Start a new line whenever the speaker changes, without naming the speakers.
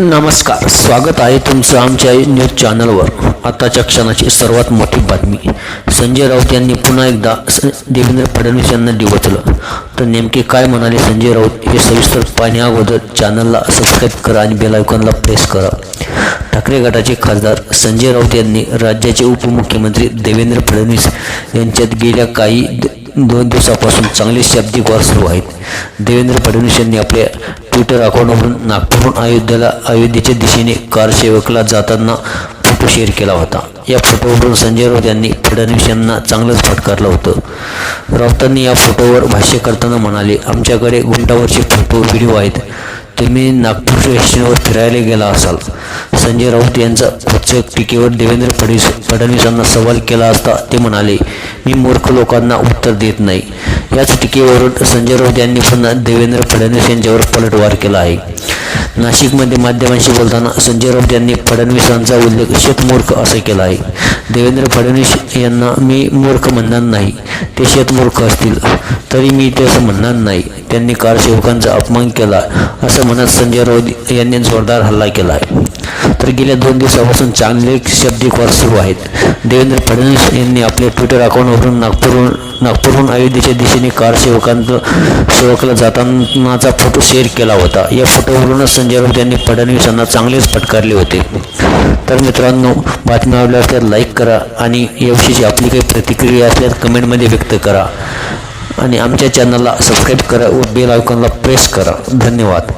नमस्कार स्वागत आहे तुमचं आमच्या न्यूज चॅनलवर. आताच्या क्षणाची सर्वात मोठी बातमी. संजय राऊत यांनी पुन्हा एकदा स देवेंद्र फडणवीस यांना डिवचलं तर नेमके काय म्हणाले संजय राऊत हे सविस्तर पाहण्याअगोदर चॅनलला सबस्क्राईब करा आणि बेलायकॉनला प्रेस करा. ठाकरे गटाचे खासदार संजय राऊत यांनी राज्याचे उपमुख्यमंत्री देवेंद्र फडणवीस यांच्यात गेल्या काही द- दोन दिवसापासून चांगले शाब्दिक वार सुरू आहेत. देवेंद्र फडणवीस यांनी आपल्या ट्विटर अकाउंटवरून नागपूरहून अयोध्येला अयोध्येच्या दिशेने कारसेवकला जाताना फोटो शेअर केला होता. या फोटोवरून संजय राऊत यांनी फडणवीस यांना चांगलंच फटकारलं होतं. राऊतांनी या फोटोवर भाष्य करताना म्हणाले आमच्याकडे गुंटावरचे फोटो व्हिडिओ आहेत. तुम्ही नागपूर स्टेशनवर फिरायला गेला असाल. संजय राऊत यांचा खोचक टीकेवर देवेंद्र फडणवीस फडणवीसांना सवाल केला असता ते म्हणाले मी मूर्ख लोकांना उत्तर देत नाही. याच टीकेवरून संजय राऊत यांनी पुन्हा देवेंद्र फडणवीस यांच्यावर पलटवार केला आहे. नाशिकमध्ये माध्यमांशी बोलताना संजय राऊत यांनी फडणवीसांचा उल्लेख शेतमूर्ख असा केला आहे. देवेंद्र फडणवीस यांना मी मूर्ख म्हणणार नाही. ते शेतमूर्ख असतील. तरी मी ते असं म्हणणार नाही. त्यांनी कारसेवकांचा अपमान केला असं म्हणत संजय राऊत यांनी जोरदार हल्ला केला आहे. तर गेल्या दोन दिवसापासून चांगले शब्दिक वाद सुरू आहेत. देवेंद्र फडणवीस यांनी आपल्या ट्विटर अकाउंटवरून नागपूरहून नागपूरहून अयोध्येच्या दिशेने कार सेवकांत सेवकला जातानाचा फोटो शेअर केला होता. या फोटोवरूनच संजय राऊत यांनी फडणवीसांना चांगलेच फटकारले होते. तर मित्रांनो बातमी आवडल्या असल्यास लाईक करा आणि याविषयीची आपली काही प्रतिक्रिया असल्यास कमेंटमध्ये व्यक्त करा. आणि आमच्या चॅनलला सबस्क्राईब करा व बेल आयकॉनला प्रेस करा. धन्यवाद.